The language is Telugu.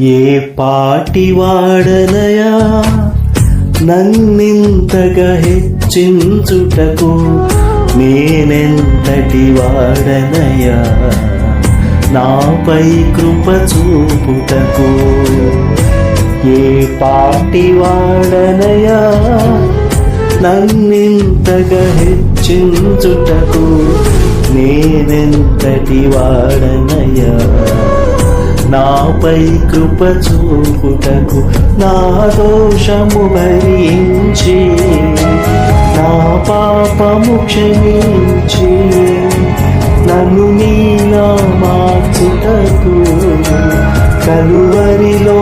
ఏ పాటి వాడనయా నన్నింతగా హెచ్చించుటకు నేనెంతటి వాడనయా నాపై కృప చూపుటకు ఏ పాటి వాడనయా నన్నింతగా హెచ్చించుటకు నేనెంతటి వాడనయా నాపై కృప చూపుటకు నా దోషము భరించి నా పాపము క్షమించి నన్ను నీలా మార్చుటకు కలువరిలో